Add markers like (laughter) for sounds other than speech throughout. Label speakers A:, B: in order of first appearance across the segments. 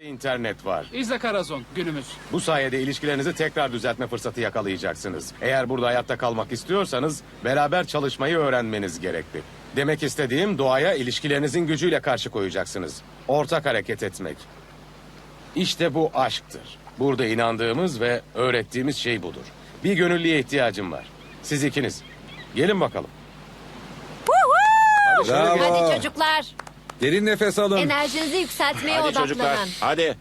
A: internet var.
B: İzle Karazon günümüz.
A: Bu sayede ilişkilerinizi tekrar düzeltme fırsatı yakalayacaksınız. Eğer burada hayatta kalmak istiyorsanız beraber çalışmayı öğrenmeniz gerekli. Demek istediğim doğaya ilişkilerinizin gücüyle karşı koyacaksınız. Ortak hareket etmek. İşte bu aşktır. Burada inandığımız ve öğrettiğimiz şey budur. Bir gönüllüye ihtiyacım var. Siz ikiniz. Gelin bakalım. Hadi
C: çocuklar.
D: Derin nefes alın.
C: Enerjinizi yükseltmeye
E: Hadi
C: odaklanın.
E: çocuklar. Hadi.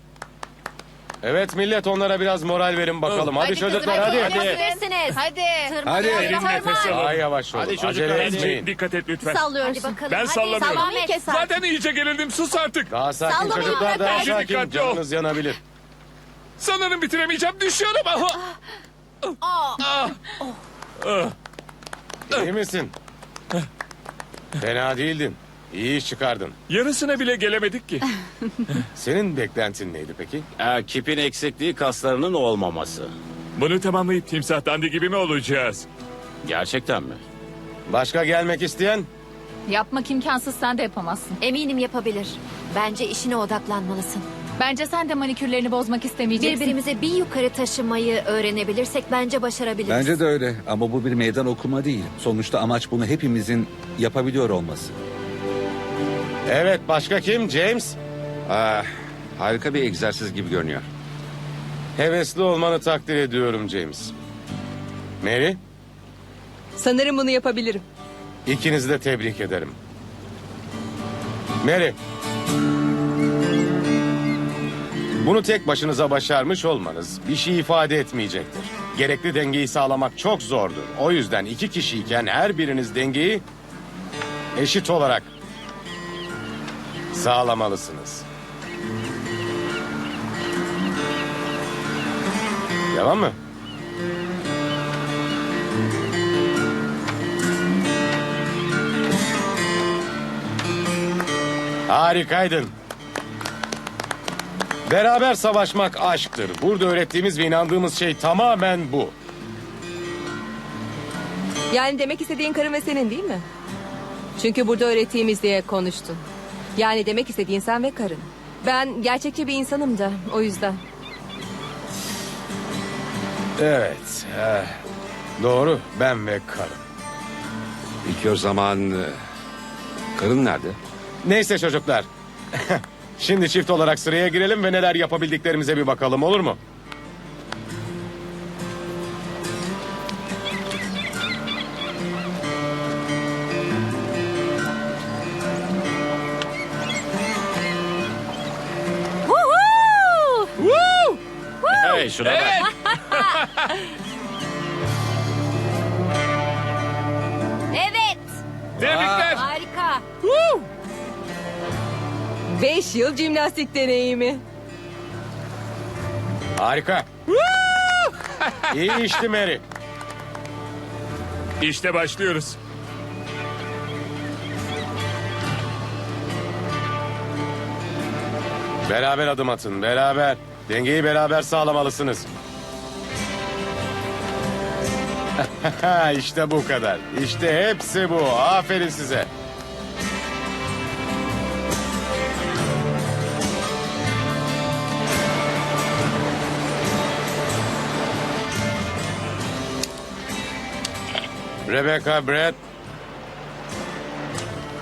A: Evet millet onlara biraz moral verin bakalım. Hadi,
C: kızım,
A: çocuklar hadi.
C: hadi. Yapabilirsiniz.
F: Hadi.
D: Hadi.
C: Derin
G: nefes alın.
A: Daha yavaş olun.
E: Hadi çocuklar,
A: Acele
E: hadi.
A: etmeyin.
G: Dikkat et lütfen.
C: Hadi bakalım.
G: Ben
C: hadi.
G: sallamıyorum.
C: Devam et.
G: Zaten iyice gerildim sus artık.
A: Daha sakin
C: Sallama,
A: çocuklar daha
G: bırak.
A: sakin.
G: Dikkatli ol.
A: Canınız yanabilir.
G: Sanırım bitiremeyeceğim düşüyorum. Aha.
A: İyi misin? Fena değildin. İyi iş çıkardın.
G: Yarısına bile gelemedik ki. (laughs)
A: Senin beklentin neydi peki?
E: Ee, kipin eksikliği kaslarının olmaması.
G: Bunu tamamlayıp timsah dandi gibi mi olacağız?
E: Gerçekten mi?
A: Başka gelmek isteyen?
F: Yapmak imkansız sen de yapamazsın.
C: Eminim yapabilir. Bence işine odaklanmalısın.
F: Bence sen de manikürlerini bozmak istemeyeceksin.
C: Birbirimize bir yukarı taşımayı öğrenebilirsek bence başarabiliriz.
D: Bence de öyle ama bu bir meydan okuma değil. Sonuçta amaç bunu hepimizin yapabiliyor olması.
A: Evet başka kim? James?
H: Ah, harika bir egzersiz gibi görünüyor.
A: Hevesli olmanı takdir ediyorum James. Mary?
I: Sanırım bunu yapabilirim.
A: İkinizi de tebrik ederim. Mary. Bunu tek başınıza başarmış olmanız bir şey ifade etmeyecektir. Gerekli dengeyi sağlamak çok zordur. O yüzden iki kişiyken her biriniz dengeyi eşit olarak sağlamalısınız. Devam mı? Harikaydın. Beraber savaşmak aşktır. Burada öğrettiğimiz ve inandığımız şey tamamen bu.
I: Yani demek istediğin karın ve senin değil mi? Çünkü burada öğrettiğimiz diye konuştun. Yani demek istediğin sen ve karın. Ben gerçekçi bir insanım da o yüzden.
A: Evet. eh, doğru. Ben ve karım.
H: Peki o zaman... e, Karın nerede?
A: Neyse çocuklar. (laughs) Şimdi çift olarak sıraya girelim ve neler yapabildiklerimize bir bakalım olur mu?
E: Şuna bak.
C: Evet. (laughs)
G: Tebrikler.
C: Harika.
I: Beş yıl jimnastik deneyimi.
A: Harika. İyi işti Mary.
G: İşte başlıyoruz.
A: Beraber adım atın. Beraber. Dengeyi beraber sağlamalısınız. (laughs) işte bu kadar. İşte hepsi bu. Aferin size. Rebecca, Brett.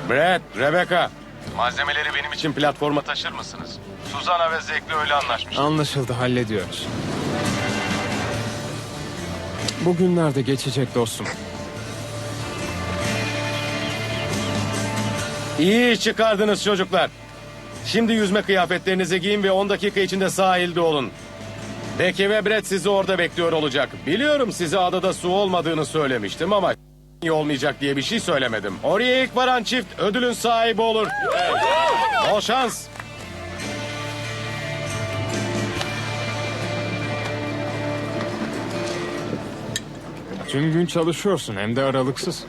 A: Brett, Rebecca. Malzemeleri benim için platforma taşır mısınız? Suzana ve Zekli öyle anlaşmış.
J: Anlaşıldı hallediyoruz. Bugünler de geçecek dostum.
A: İyi çıkardınız çocuklar. Şimdi yüzme kıyafetlerinizi giyin ve 10 dakika içinde sahilde olun. Becky ve Brett sizi orada bekliyor olacak. Biliyorum size adada su olmadığını söylemiştim ama iyi olmayacak diye bir şey söylemedim. Oraya ilk varan çift ödülün sahibi olur. Bol şans.
J: Tüm gün çalışıyorsun hem de aralıksız.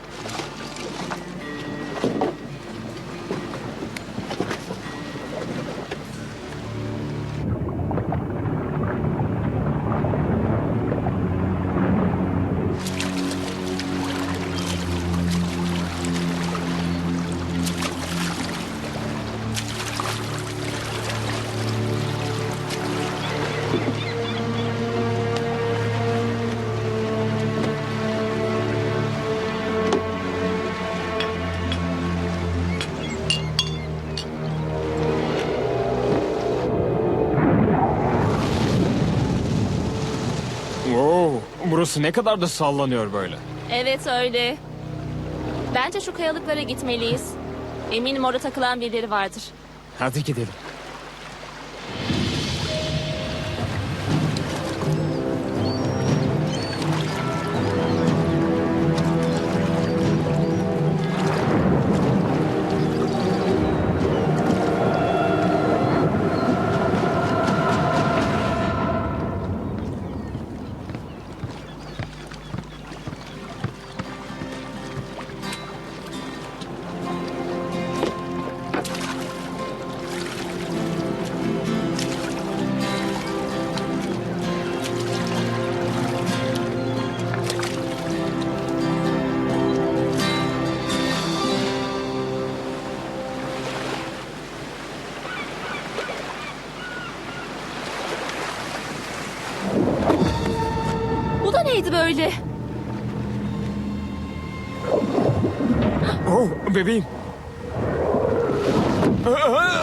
J: Burası ne kadar da sallanıyor böyle.
B: Evet öyle. Bence şu kayalıklara gitmeliyiz. Eminim orada takılan birileri vardır.
J: Hadi gidelim.
B: Neydi böyle?
J: Oh bebeğim. Aa,